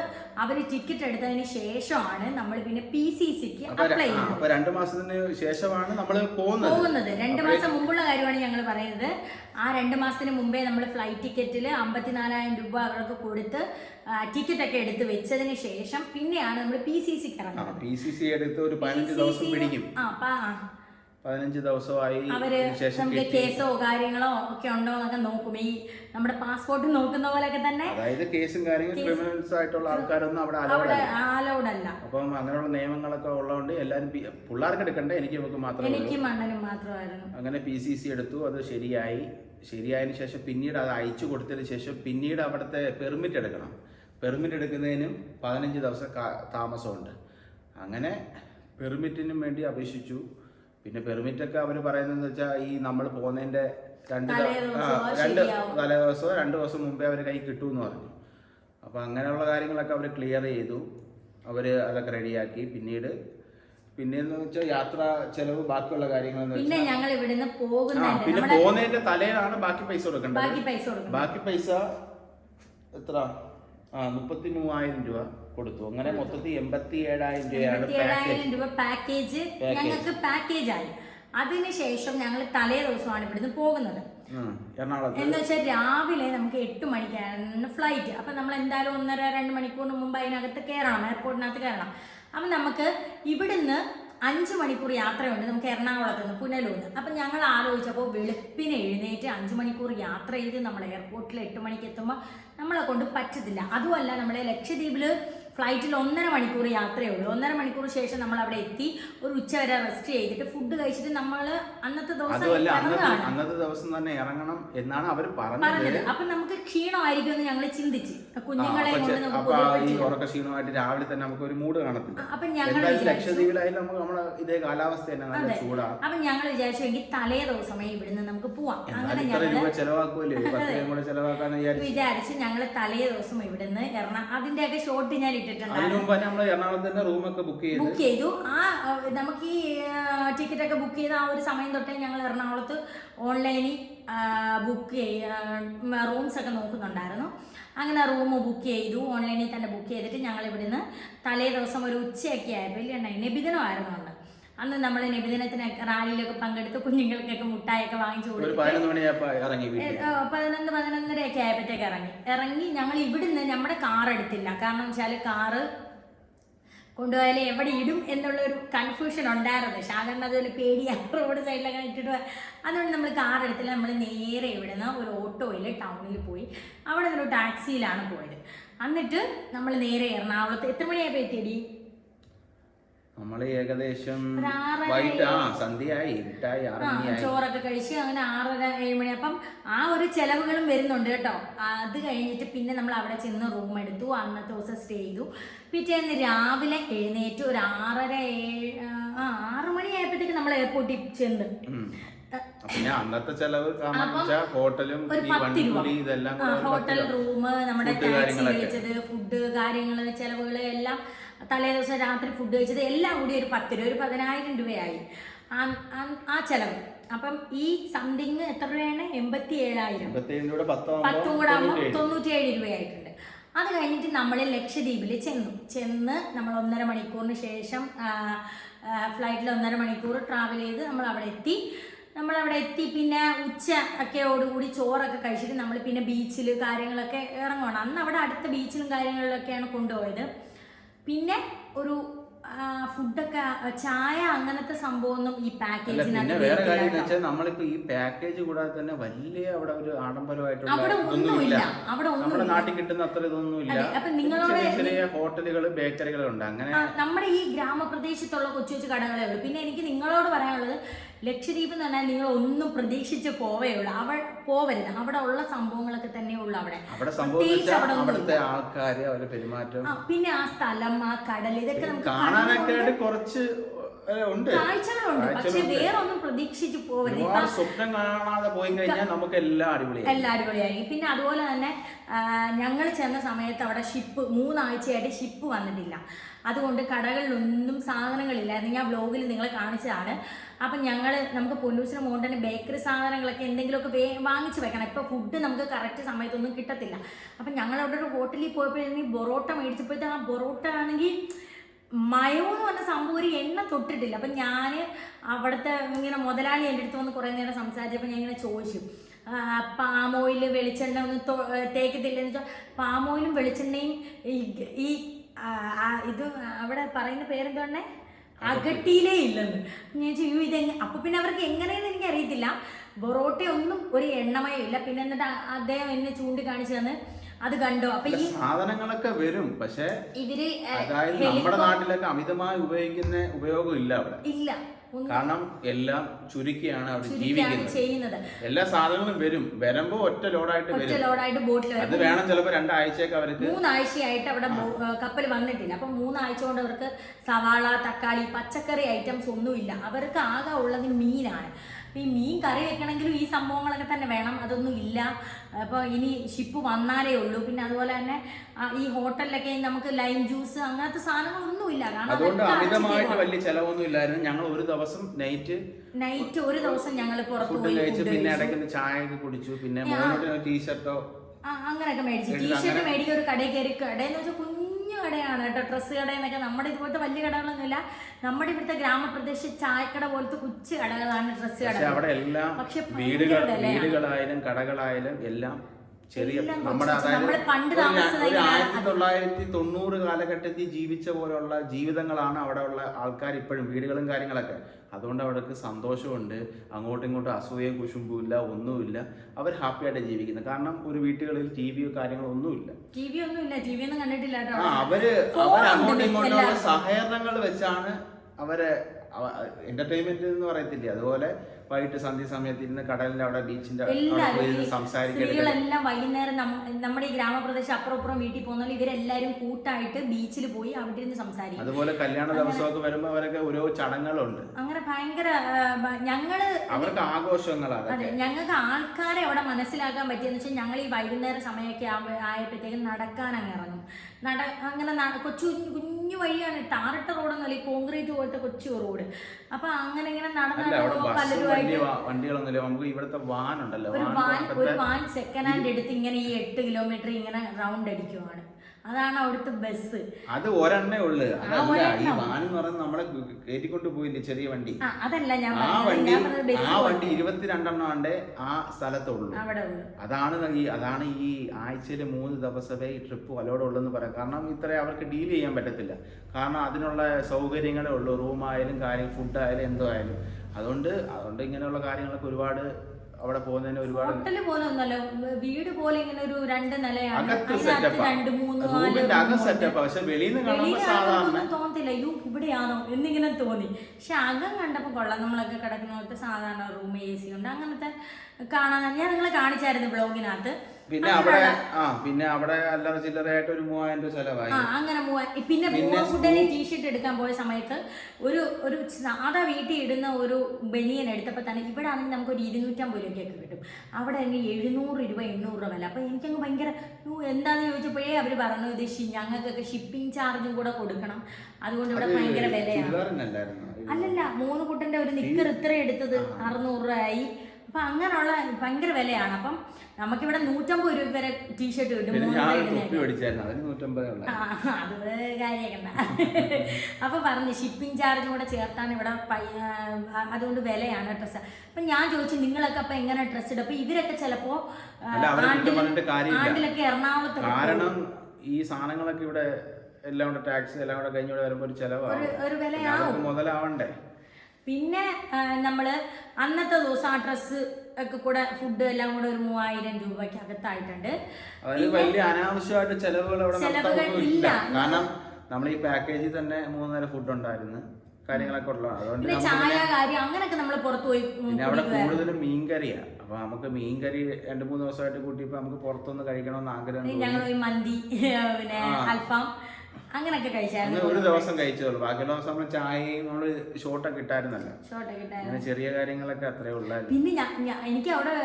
Speaker 1: അവർ ടിക്കറ്റ് എടുത്തതിന് ശേഷമാണ് നമ്മൾ പിന്നെ പി സി സിക്ക് അപ്ലൈ
Speaker 2: അപ്പൊ രണ്ടു മാസത്തിന് ശേഷമാണ് നമ്മൾ പോകുന്നത്.
Speaker 1: പോകുന്നത്. രണ്ട് മാസം മുമ്പുള്ള കാര്യമാണ് ഞങ്ങൾ പറയുന്നത്. ആ രണ്ട് മാസത്തിന് മുമ്പേ നമ്മൾ ഫ്ലൈറ്റ് ടിക്കറ്റിൽ അമ്പത്തിനാലായിരം രൂപ അവർക്ക് കൊടുത്ത് ടിക്കറ്റ് ഒക്കെ എടുത്ത് വെച്ചതിന് ശേഷം പിന്നെയാണ് നമ്മൾ പി സി സിക്ക് ഇറങ്ങുന്നത്.
Speaker 2: പി സി സി എടുത്ത് ഒരു പതിനഞ്ച് ദിവസം പിടിക്കും.
Speaker 1: ആ.
Speaker 2: പതിനഞ്ച് ദിവസമായി അവർ
Speaker 1: നമുക്ക് കേസോ കാര്യങ്ങളോ ഒക്കെ ഉണ്ടോ എന്നൊക്കെ നോക്കും. ഈ നമ്മുടെ പാസ്പോർട്ട് നോക്കുന്ന പോലെയൊക്കെ തന്നെ
Speaker 2: അതായത് കേസും കാര്യങ്ങളും ക്രിമിനൽസ് ആയിട്ടുള്ള ആൾക്കാരൊന്നും അവിടെ അലൗഡ്
Speaker 1: അല്ല.
Speaker 2: അപ്പം അങ്ങനെയുള്ള നിയമങ്ങളൊക്കെ ഉള്ളതുകൊണ്ട് എല്ലാവരും പി- പിള്ളേർക്ക് എടുക്കണ്ട? എനിക്ക് നമുക്ക് മാത്രമേ
Speaker 1: എനിക്ക് മണ്ണനും മാത്രമായിരുന്നു.
Speaker 2: അങ്ങനെ പി സി സി എടുത്തു. അത് ശരിയായി. ശരിയായതിനു ശേഷം പിന്നീട് അത് അയച്ചു കൊടുത്തതിന് ശേഷം പിന്നീട് അവിടുത്തെ പെർമിറ്റ് എടുക്കണം. പെർമിറ്റ് എടുക്കുന്നതിനും പതിനഞ്ച് ദിവസം താമസമുണ്ട്. അങ്ങനെ പെർമിറ്റിനും വേണ്ടി അപേക്ഷിച്ചു. പിന്നെ പെർമിറ്റ് ഒക്കെ അവർ പറയുന്നതെന്ന് വെച്ചാൽ ഈ നമ്മൾ പോകുന്നതിന്റെ രണ്ട് രണ്ട് തലേ ദിവസമോ രണ്ട് ദിവസം മുമ്പേ അവർ കൈ കിട്ടുമെന്ന് പറഞ്ഞു. അപ്പോൾ അങ്ങനെയുള്ള കാര്യങ്ങളൊക്കെ അവർ ക്ലിയർ ചെയ്തു. അവർ അതൊക്കെ റെഡിയാക്കി. പിന്നീട് പിന്നെന്ന് വെച്ചാൽ യാത്ര ചെലവ് ബാക്കിയുള്ള കാര്യങ്ങൾ
Speaker 1: പിന്നെ ഞങ്ങൾ ഇവിടുന്ന് പോകുന്നതിന്റെ
Speaker 2: പിന്നെ പോകുന്നതിന്റെ തലേന്നാണ് ബാക്കി പൈസ കൊടുക്കേണ്ടത്.
Speaker 1: ബാക്കി പൈസ
Speaker 2: എത്ര? ആ മുപ്പത്തി മൂവായിരം രൂപ. കൊടുത്തു. അങ്ങനെ മൊത്തത്തിൽ എൺപത്തി ഏഴായിരം രൂപയാണ്
Speaker 1: ഏഴായിരം രൂപ പാക്കേജ്. ഞങ്ങൾക്ക് പാക്കേജ് ആയി. അതിനുശേഷം ഞങ്ങൾ തലേ ദിവസമാണ് ഇവിടുന്ന് പോകുന്നത്. എന്ന് വെച്ചാൽ രാവിലെ നമുക്ക് എട്ട് മണിക്കാണ് ഫ്ലൈറ്റ് അപ്പൊ നമ്മൾ എന്തായാലും ഒന്നര രണ്ട് മണിക്കൂറിന് മുമ്പ് അതിനകത്ത് കയറണം എയർപോർട്ടിനകത്ത് കയറണം അപ്പം നമുക്ക് ഇവിടുന്ന് അഞ്ച് മണിക്കൂർ യാത്രയുണ്ട് നമുക്ക് എറണാകുളത്ത് നിന്ന് പുനലൂന്ന് അപ്പം ഞങ്ങൾ ആലോചിച്ചപ്പോൾ വെളുപ്പിന് എഴുന്നേറ്റ് അഞ്ച് മണിക്കൂർ യാത്ര ചെയ്ത് നമ്മൾ എയർപോർട്ടിൽ എട്ട് മണിക്ക് എത്തുമ്പോൾ നമ്മളെ കൊണ്ട് പറ്റത്തില്ല. അതുമല്ല നമ്മളെ ലക്ഷദ്വീപിൽ ഫ്ലൈറ്റിൽ ഒന്നര മണിക്കൂർ യാത്രയേ ഉള്ളൂ ഒന്നര മണിക്കൂർ ശേഷം നമ്മൾ അവിടെ എത്തി ഒരു ഉച്ച വരെ റെസ്റ്റ് ചെയ്തിട്ട് ഫുഡ് കഴിച്ചിട്ട് നമ്മൾ അന്നത്തെ ദിവസം
Speaker 2: അന്നത്തെ ദിവസം തന്നെ ഇറങ്ങണം എന്നാണ് അവർ പറഞ്ഞത്.
Speaker 1: അപ്പൊ നമുക്ക് ക്ഷീണമായിരിക്കും എന്ന് ഞങ്ങൾ ചിന്തിച്ച്. കുഞ്ഞുങ്ങളെ
Speaker 2: ഈ ഉറക്ക ക്ഷീണമായിട്ട് രാവിലെ തന്നെ നമുക്ക് ഒരു മൂഡ് കാണത്തില്ല.
Speaker 1: അപ്പൊ ഞങ്ങൾ
Speaker 2: ലക്ഷദ്വീപിലായാലും നമുക്ക് ഇതേ കാലാവസ്ഥ തന്നെ നല്ല. ചൂടാണ്.
Speaker 1: അപ്പൊ ഞങ്ങൾ വിചാരിച്ചു എങ്കിൽ തലേ ദിവസമേ ഇവിടുന്ന് നമുക്ക് പോവാം. അങ്ങനെ
Speaker 2: ഞങ്ങൾ ചെലവാക്കുമല്ലോ? വിചാരിച്ചു.
Speaker 1: ഞങ്ങൾ തലേ ദിവസം ഇവിടുന്ന് എറണാ അതിന്റെയൊക്കെ ഷോട്ട് ഞാൻ
Speaker 2: അതിനു
Speaker 1: ഇട്ടിട്ടുണ്ടായിരുന്നു
Speaker 2: മുമ്പ് തന്നെ നമ്മൾ എറണാകുളത്ത് തന്നെ റൂമൊക്കെ ബുക്ക് ചെയ്ത്
Speaker 1: ബുക്ക് ചെയ്തു. ആ നമുക്ക് ഈ ടിക്കറ്റ് ഒക്കെ ബുക്ക് ചെയ്ത ആ ഒരു സമയം തൊട്ടേ ഞങ്ങൾ എറണാകുളത്ത് ഓൺലൈനിൽ ബുക്ക് റൂംസ് ഒക്കെ നോക്കുന്നുണ്ടായിരുന്നു. അങ്ങനെ റൂം ബുക്ക് ചെയ്തു. ഓൺലൈനിൽ തന്നെ ബുക്ക് ചെയ്തിട്ട് ഞങ്ങൾ ഇവിടുന്ന് തലേ ദിവസം ഒരു ഉച്ചയൊക്കെ ആയപ്പോൾ ഇല്ല നബിദിനമായിരുന്നു അന്ന് അന്ന് നമ്മൾ നബിദിനത്തിനൊക്കെ റാലിയിലൊക്കെ പങ്കെടുത്ത് കുഞ്ഞുങ്ങൾക്കൊക്കെ മുട്ടായൊക്കെ വാങ്ങിച്ചു കൊടുത്തു
Speaker 2: പതിനൊന്ന്
Speaker 1: പതിനൊന്നരയൊക്കെ ആയപ്പോഴത്തേക്ക് ഇറങ്ങി. ഇറങ്ങി ഞങ്ങൾ ഇവിടുന്ന് നമ്മുടെ കാർ എടുത്തില്ല. കാരണം വെച്ചാൽ കാറ് കൊണ്ടുപോയാൽ എവിടെ ഇടും എന്നുള്ളൊരു കൺഫ്യൂഷൻ ഉണ്ടായിരുന്നു. ഷാഗറിന് അതുപോലെ പേടിയാണ് റോഡ് സൈഡിലൊക്കെ ഇട്ടിട്ട്. അതുകൊണ്ട് നമ്മൾ കാർ എടുത്തില്ല. നമ്മൾ നേരെ ഇവിടുന്ന് ഒരു ഓട്ടോയിൽ ടൗണിൽ പോയി. അവിടെ നിന്നൊരു ടാക്സിയിലാണ് പോയത്. എന്നിട്ട് നമ്മൾ നേരെ എറണാകുളത്ത് എത്ര മണിയായപ്പോൾ എത്തിയടി?
Speaker 2: നമ്മൾ ഏകദേശം വൈകിട്ട് ആ സന്ധ്യയായി ഇരുട്ടായി ആറ്
Speaker 1: ചോറൊക്കെ കഴിച്ച് അങ്ങനെ ആറര ഏഴ് മണി. അപ്പം ആ ഒരു ചെലവുകളും വരുന്നുണ്ട് കേട്ടോ. അത് കഴിഞ്ഞിട്ട് പിന്നെ നമ്മൾ അവിടെ ചെന്ന് റൂം എടുത്തു. അന്നത്തെ ദിവസം സ്റ്റേ ചെയ്തു. പിറ്റേന്ന് രാവിലെ എഴുന്നേറ്റ് ഒരു ആറര ഏഴ് ആ മണി ആയപ്പോഴത്തേക്ക് നമ്മൾ എയർപോർട്ടിൽ ചെന്ന്.
Speaker 2: പിന്നെ അന്നത്തെ ചെലവ് ഹോട്ടലും
Speaker 1: ഹോട്ടൽ റൂം നമ്മുടെ
Speaker 2: ഫുഡ്
Speaker 1: ടാക്സി
Speaker 2: കാര്യങ്ങളൊക്കെ.
Speaker 1: വിളിച്ചത് ഫുഡ് കാര്യങ്ങൾ ചെലവുകൾ എല്ലാം തലേ ദിവസം രാത്രി ഫുഡ് കഴിച്ചത് എല്ലാം കൂടി ഒരു പത്ത് രൂപ ഒരു പതിനായിരം രൂപയായി. ആ- ചെലവ്. അപ്പം ഈ സംതിങ് എത്ര രൂപയാണ്? എൺപത്തി ഏഴായിരം പത്തും കൂടെ ആകുമ്പോൾ. തൊണ്ണൂറ്റിയേഴ്. രൂപയായിട്ടുണ്ട്. അത് കഴിഞ്ഞിട്ട് നമ്മൾ ലക്ഷദ്വീപിൽ ചെന്നു. ചെന്ന് നമ്മൾ ഒന്നര മണിക്കൂറിന് ശേഷം ഫ്ലൈറ്റിൽ ഒന്നര മണിക്കൂർ ട്രാവൽ ചെയ്ത് നമ്മൾ അവിടെ എത്തി. നമ്മൾ അവിടെ എത്തി. പിന്നെ ഉച്ച ഒക്കെയോടുകൂടി ചോറൊക്കെ കഴിച്ചിട്ട് നമ്മൾ പിന്നെ ബീച്ചിൽ കാര്യങ്ങളൊക്കെ ഇറങ്ങണം അന്ന് അവിടെ അടുത്ത ബീച്ചിലും കാര്യങ്ങളിലൊക്കെയാണ് കൊണ്ടുപോയത്. പിന്നെ ഒരു ഫുഡൊക്കെ ചായ അങ്ങനത്തെ സംഭവമൊന്നും ഈ പാക്കേജിനകത്ത്
Speaker 2: വേറെ കാര്യം എന്ന് വെച്ചാൽ നമ്മളിപ്പോ ഈ പാക്കേജ് കൂടാതെ തന്നെ വലിയ അവിടെ ഒരു ആഡംബരമായിട്ടുള്ള
Speaker 1: അവിടെ ഒന്നുമില്ല. അവിടെ
Speaker 2: നമ്മുടെ നാട്ടിൽ കിട്ടുന്ന അത്ര ഇതൊന്നുമില്ല.
Speaker 1: ഇല്ല അപ്പൊ നിങ്ങളോട്
Speaker 2: ചെറിയ ഹോട്ടലുകൾ ബേക്കറികളുണ്ട്. അങ്ങനെ
Speaker 1: നമ്മുടെ ഈ ഗ്രാമപ്രദേശത്തുള്ള കൊച്ചു കൊച്ചു കടകളേ ഉള്ളൂ. പിന്നെ എനിക്ക് നിങ്ങളോട് പറയാനുള്ളത് ലക്ഷദ്വീപ് എന്ന് പറഞ്ഞാൽ നിങ്ങൾ ഒന്നും പ്രതീക്ഷിച്ച് പോവേ ഉള്ളൂ. അവൾ പോവരുത്. അവിടെ ഉള്ള സംഭവങ്ങളൊക്കെ തന്നെ ഉള്ളു അവിടെ.
Speaker 2: അവിടുത്തെ അവരുടെ പെരുമാറ്റം.
Speaker 1: പിന്നെ ആ സ്ഥലം ആ കടൽ ഇതൊക്കെ നമുക്ക്
Speaker 2: കാണാനൊക്കെ കുറച്ച്
Speaker 1: കാഴ്ചകളുണ്ട്. പക്ഷെ വേറെ ഒന്നും പ്രതീക്ഷിച്ച് പോവരുത്. എല്ലാ
Speaker 2: ഒരുപാട് സ്വപ്നം കാണാതെ പോയി കഴിഞ്ഞാൽ നമുക്ക് എല്ലാം അടിപൊളിയായി.
Speaker 1: എല്ലാം അടിപൊളിയായി. പിന്നെ അതുപോലെ തന്നെ ഞങ്ങൾ ചെന്ന സമയത്ത് അവിടെ ഷിപ്പ് മൂന്നാഴ്ചയായിട്ട് ഷിപ്പ് വന്നിട്ടില്ല. അതുകൊണ്ട് കടകളിലൊന്നും സാധനങ്ങളില്ലായിരുന്നു. ഞാൻ ബ്ലോഗിൽ നിങ്ങളെ കാണിച്ചതാണ്. അപ്പം ഞങ്ങൾ നമുക്ക് പൊന്നൂസിന് മോണ്ടന് ബേക്കറി സാധനങ്ങളൊക്കെ എന്തെങ്കിലുമൊക്കെ വേ വാങ്ങിച്ച് വെക്കണം. ഇപ്പോൾ ഫുഡ് നമുക്ക് കറക്റ്റ് സമയത്തൊന്നും കിട്ടത്തില്ല. അപ്പം ഞങ്ങൾ അവിടെ ഒരു ഹോട്ടലിൽ പോയപ്പോഴത്തേക്കും ബൊറോട്ട മേടിച്ചപ്പോഴത്തെ ആ ബൊറോട്ട ആണെങ്കിൽ മയോ എന്ന് പറഞ്ഞ സംഭവം ഒരു എണ്ണ തൊട്ടിട്ടില്ല. അപ്പം ഞാൻ അവിടുത്തെ ഇങ്ങനെ മുതലാളി എന്റെ അടുത്ത് വന്ന് കുറേ നേരം സംസാരിച്ചപ്പോൾ ഞാൻ ഇങ്ങനെ ചോദിച്ചു. പാം ഓയിൽ വെളിച്ചെണ്ണ ഒന്നും തേക്കത്തില്ലെന്ന് വെച്ചാൽ പാം ഓയിലും വെളിച്ചെണ്ണയും ഈ ഇത് അവിടെ പറയുന്ന പേരെന്താണേ അകട്ടിയിലേ ഇല്ലെന്ന്. ഞാൻ ചെയ്യൂ ഇത് അപ്പൊ പിന്നെ അവർക്ക് എങ്ങനെയെന്ന് എനിക്ക് അറിയത്തില്ല ബൊറോട്ട ഒന്നും ഒരു എണ്ണമയം ഇല്ല. പിന്നെ എന്നിട്ട് അദ്ദേഹം എന്നെ ചൂണ്ടിക്കാണിച്ചു തന്ന് അത് കണ്ടോ. അപ്പൊ ഈ
Speaker 2: സാധനങ്ങളൊക്കെ വരും. പക്ഷേ ഇവർ നമ്മുടെ നാട്ടിലൊക്കെ അമിതമായി ഉപയോഗിക്കുന്ന ഉപയോഗം ഇല്ല അവിടെ.
Speaker 1: ഇല്ല.
Speaker 2: കാരണം എല്ലാം ചുരുക്കിയാണ് അവർ ജീവിക്കുന്നത്. എല്ലാ സാധനങ്ങളും വരും. വരുമ്പോ ഒറ്റ ലോഡായിട്ട് വരും.
Speaker 1: ലോഡായിട്ട് ബോട്ടിൽ
Speaker 2: അത് വേണം ചിലപ്പോ രണ്ടാഴ്ചയൊക്കെ അവർക്ക്
Speaker 1: മൂന്നാഴ്ചയായിട്ട് അവിടെ കപ്പൽ വന്നിട്ടില്ല. അപ്പം മൂന്നാഴ്ച കൊണ്ട് അവർക്ക് സവാള തക്കാളി പച്ചക്കറി ഐറ്റംസ് ഒന്നുമില്ല. അവർക്ക് ആകെ ഉള്ളത് മീനാണ്. അപ്പം ഈ മീൻ കറി വെക്കണമെങ്കിലും ഈ സംഭവങ്ങളൊക്കെ തന്നെ വേണം. അതൊന്നും ഇല്ല. അപ്പോൾ ഇനി ഷിപ്പ് വന്നാലേ ഉള്ളൂ. പിന്നെ അതുപോലെ തന്നെ ഈ ഹോട്ടലിലൊക്കെ നമുക്ക് ലൈം ജ്യൂസ് അങ്ങനത്തെ സാധനങ്ങളൊന്നുമില്ല. കാരണം
Speaker 2: അതുകൊണ്ട്
Speaker 1: അതൊക്കെ
Speaker 2: അമിതമായിട്ട്. വലിയ ചെലവൊന്നും ഇല്ലായിരുന്നു. ഞങ്ങൾ ഒരു ദിവസം നൈറ്റ്
Speaker 1: നൈറ്റ് ഒരു ദിവസം ഞങ്ങൾ പുറത്തു പോയി
Speaker 2: പിന്നെ ഇടയ്ക്ക് ചായയൊക്കെ കുടിച്ചു. പിന്നെ ടീഷർട്ടോ
Speaker 1: അങ്ങനെയൊക്കെ മേടിച്ചു. ടീഷർട്ട്
Speaker 2: മേടിക്കും
Speaker 1: മേടിക്കുക ഒരു കടയിൽ കയറി കടയെന്ന് വെച്ചാൽ കടയാണ് കേട്ടോ ഡ്രസ്സ് കടയെന്നൊക്കെ. നമ്മുടെ ഇതുപോലത്തെ വലിയ കടകളൊന്നുമില്ല. നമ്മുടെ ഇവിടുത്തെ ഗ്രാമപ്രദേശ ചായക്കട പോലത്തെ കൊച്ചു കടകളാണ് ഡ്രസ്സ് കട
Speaker 2: അവിടെ എല്ലാം
Speaker 1: പക്ഷെ.
Speaker 2: വീടുകളായാലും കടകളായാലും എല്ലാം ചെറിയ നമ്മുടെ അതായത് ആയിരത്തി തൊള്ളായിരത്തി തൊണ്ണൂറ് കാലഘട്ടത്തിൽ ജീവിച്ച പോലെയുള്ള ജീവിതങ്ങളാണ് അവിടെ ഉള്ള ആൾക്കാർ ഇപ്പോഴും വീടുകളും കാര്യങ്ങളൊക്കെ. അതുകൊണ്ട് അവർക്ക് സന്തോഷമുണ്ട്. അങ്ങോട്ടും ഇങ്ങോട്ടും അസൂയയും കുശുമ്പും ഇല്ല ഒന്നുമില്ല. അവർ ഹാപ്പി ആയിട്ട് ജീവിക്കുന്നത് കാരണം ഒരു വീട്ടുകളിൽ ടി വിയോ കാര്യങ്ങളോ ഒന്നുമില്ല. അവർ
Speaker 1: ഉണ്ട്
Speaker 2: അങ്ങോട്ടും ഇങ്ങോട്ടുള്ള സഹകരണങ്ങൾ വെച്ചാണ് അവരെ എന്റർടൈൻമെന്റ് എന്ന് പറയത്തില്ലേ? അതുപോലെ വൈകിട്ട് സന്ധ്യ സമയത്ത് ഇരുന്ന് കടലിന്റെ അവിടെ ബീച്ചിന്റെ
Speaker 1: സ്ത്രീകളെല്ലാം വൈകുന്നേരം നമ്മുടെ ഈ ഗ്രാമപ്രദേശം അപ്പുറം അപ്പുറം വീട്ടിൽ പോകുന്ന ഇവരെല്ലാരും കൂട്ടായിട്ട് ബീച്ചിൽ പോയി അവിടെ ഇരുന്ന് സംസാരിക്കും.
Speaker 2: അതുപോലെ കല്യാണ ദിവസമൊക്കെ വരുമ്പോ അവരൊക്കെ ഓരോ ചടങ്ങുകളുണ്ട്.
Speaker 1: അങ്ങനെ ഭയങ്കര ഞങ്ങൾ
Speaker 2: അവർക്ക് ആഘോഷങ്ങളാണ്
Speaker 1: അതെ ഞങ്ങൾക്ക് ആൾക്കാരെ അവിടെ മനസ്സിലാക്കാൻ പറ്റിയെന്ന് വെച്ചാൽ ഞങ്ങൾ ഈ വൈകുന്നേര സമയമൊക്കെ ആയപ്പോഴത്തേക്കും നടക്കാൻ അങ്ങ് ഇറങ്ങും. നട അങ്ങനെ കൊച്ചു കുഞ്ഞു വഴിയാണ് ടാറിട്ട റോഡെന്നല്ല ഈ കോൺക്രീറ്റ് പോലത്തെ കൊച്ചു റോഡ്. അപ്പൊ അങ്ങനെ ഇങ്ങനെ നടന്നു
Speaker 2: അല്ല വലിയ വണ്ടികളൊന്നുമില്ല. നമുക്ക് ഇവിടുത്തെ വാൻ ഉണ്ടല്ലോ.
Speaker 1: ഒരു
Speaker 2: വാൻ
Speaker 1: ഒരു വാൻ സെക്കൻഡ് ഹാൻഡ് എടുത്ത് ഇങ്ങനെ ഈ എട്ട് കിലോമീറ്റർ ഇങ്ങനെ റൗണ്ട് അടിക്കുവാണ്. അതാണ് അവിടുത്തെ ബസ്
Speaker 2: അത് ഒരെണ്ണേ ഉള്ളു. അതല്ല ഈ. വാൻ എന്ന് പറയുന്നത് നമ്മളെ കയറ്റിക്കൊണ്ട് പോയില്ലേ ചെറിയ വണ്ടി?
Speaker 1: അതല്ല ഞാൻ
Speaker 2: ആ വണ്ടി ആ വണ്ടി ഇരുപത്തിരണ്ടെണ്ണം ആണ്ടേ ആ സ്ഥലത്തുള്ളൂ. അതാണ് ഈ അതാണ് ഈ ആഴ്ചയിൽ മൂന്ന് ദിവസമേ ഈ ട്രിപ്പ് അലോഡ് ഉള്ളെന്ന് പറയാം. കാരണം ഇത്ര അവർക്ക് ഡീൽ ചെയ്യാൻ പറ്റത്തില്ല. കാരണം അതിനുള്ള സൗകര്യങ്ങളേ ഉള്ളൂ. റൂമായാലും കാര്യം ഫുഡായാലും എന്തോ ആയാലും. അതുകൊണ്ട് അതുകൊണ്ട് ഇങ്ങനെയുള്ള കാര്യങ്ങളൊക്കെ ഒരുപാട് അവിടെ പോകുന്നതിന് ഒരുപാട്
Speaker 1: ഹോട്ടൽ പോലെ ഒന്നല്ല വീട് പോലെ ഇങ്ങനെ ഒരു രണ്ട് നിലയാണ്.
Speaker 2: അകത്ത് സെറ്റപ്പ് സെറ്റപ്പ് പക്ഷെ വെളിയിൽ നിന്ന് കാണുമ്പോൾ സാധാരണ
Speaker 1: തോന്നത്തില്ല. യു ഇവിടെയാണോ എന്നിങ്ങനെ തോന്നി. പക്ഷെ അകം കണ്ടപ്പോൾ കൊള്ളാം. നമ്മളൊക്കെ കിടക്കുന്ന പോലത്തെ സാധാരണ റൂം എ സി ഉണ്ട്. അങ്ങനത്തെ കാണാൻ ഞാൻ നിങ്ങളെ കാണിച്ചായിരുന്നു ബ്ലോഗിനകത്ത്
Speaker 2: പിന്നെ അവിടെ ആ പിന്നെ അവിടെ അല്ലറ ചില്ലറയായിട്ട് ഒരു മൂവായിരം രൂപ ചെലവായി.
Speaker 1: ആ അങ്ങനെ മൂവ പിന്നെ ഫുഡിന് ടീഷർട്ട് എടുക്കാൻ പോയ സമയത്ത് ഒരു ഒരു സാധാ വീട്ടിൽ ഇടുന്ന ഒരു ബനിയൻ എടുത്തപ്പോൾ തന്നെ ഇവിടെ ആണെങ്കിൽ നമുക്ക് ഒരു ഇരുന്നൂറ്റമ്പത് രൂപയ്ക്കൊക്കെ കിട്ടും. അവിടെ ആണെങ്കിൽ എഴുന്നൂറ് രൂപ എണ്ണൂറ് രൂപ വില. അപ്പോൾ എനിക്കങ്ങ് ഭയങ്കര എന്താണെന്ന് എന്താന്ന് ചോദിച്ചപ്പോഴേ അവർ പറഞ്ഞു ഇത് ഞങ്ങൾക്കൊക്കെ ഷിപ്പിംഗ് ചാർജും കൂടെ കൊടുക്കണം. അതുകൊണ്ട് ഇവിടെ ഭയങ്കര വിലയാണ്. അല്ലല്ല മൂന്ന് കുട്ടന്റെ ഒരു നിക്കർ ഇത്ര എടുത്തത് അറുന്നൂറ് രൂപയായി. അപ്പം അങ്ങനെയുള്ള ഭയങ്കര വിലയാണ്. അപ്പം നമുക്കിവിടെ നൂറ്റമ്പത് രൂപ വരെ ടീഷർട്ട് കിട്ടും അത് അപ്പൊ പറഞ്ഞു ഷിപ്പിംഗ് ചാർജും കൂടെ ചേർത്താണ് ഇവിടെ അതുകൊണ്ട് വിലയാണ് ഡ്രസ്സ്. അപ്പൊ ഞാൻ ചോദിച്ചു നിങ്ങളൊക്കെ അപ്പൊ എങ്ങനെ ഡ്രസ്സ് ഇടും? അപ്പൊ ഇവരൊക്കെ ചിലപ്പോ. ആണ്ടിലൊക്കെ എറണാകുളത്ത്
Speaker 2: കാരണം ഈ സാധനങ്ങളൊക്കെ ഇവിടെ എല്ലാം കൂടെ ടാക്സ് എല്ലാം കൂടെ കഴിഞ്ഞ വരുമ്പോൾ ഒരു
Speaker 1: വിലയാവും.
Speaker 2: മുതലാവണ്ടേ?
Speaker 1: പിന്നെ നമ്മൾ അന്നത്തെ ദിവസം ആ ഡ്രസ്സ് ഒക്കെ കൂടെ ഫുഡ് എല്ലാം കൂടെ ഒരു മൂവായിരം രൂപയ്ക്ക് അകത്തായിട്ടുണ്ട്
Speaker 2: വലിയ അനാവശ്യമായിട്ട് ചെലവുകൾ
Speaker 1: ചെലവുകൾ
Speaker 2: ഇല്ല. കാരണം നമ്മൾ ഈ പാക്കേജിൽ തന്നെ മൂന്നര ഫുഡ് ഉണ്ടായിരുന്നു കാര്യങ്ങളൊക്കെ ഉള്ളതാണ് അതുകൊണ്ട്
Speaker 1: ചായ കാര്യം അങ്ങനെയൊക്കെ നമ്മൾ പുറത്തു പോയി
Speaker 2: പിന്നെ അവിടെ. കൂടുതലും മീൻകറിയാ അപ്പൊ നമുക്ക് മീൻകറി രണ്ട് മൂന്ന് ദിവസമായിട്ട് കൂട്ടിയപ്പോ നമുക്ക് പുറത്തൊന്ന് കഴിക്കണമെന്ന് ആഗ്രഹം.
Speaker 1: ഞങ്ങൾ മന്തി പിന്നെ. അൽഫാം അങ്ങനെയൊക്കെ
Speaker 2: അന്ന്
Speaker 1: കഴിച്ചായിരുന്നു
Speaker 2: ഒരു ദിവസം കഴിച്ചതുള്ളൂ ബാക്കിയുള്ള ദിവസം നമ്മൾ ചായയും നമ്മൾ ഷോട്ടൊക്കെ ഇട്ടായിരുന്നല്ലോ.
Speaker 1: ഷോട്ടൊക്കെ ഇട്ടായിരുന്നു.
Speaker 2: ചെറിയ കാര്യങ്ങളൊക്കെ അത്രേ ഉള്ളു
Speaker 1: പിന്നെ എനിക്ക് അവിടെ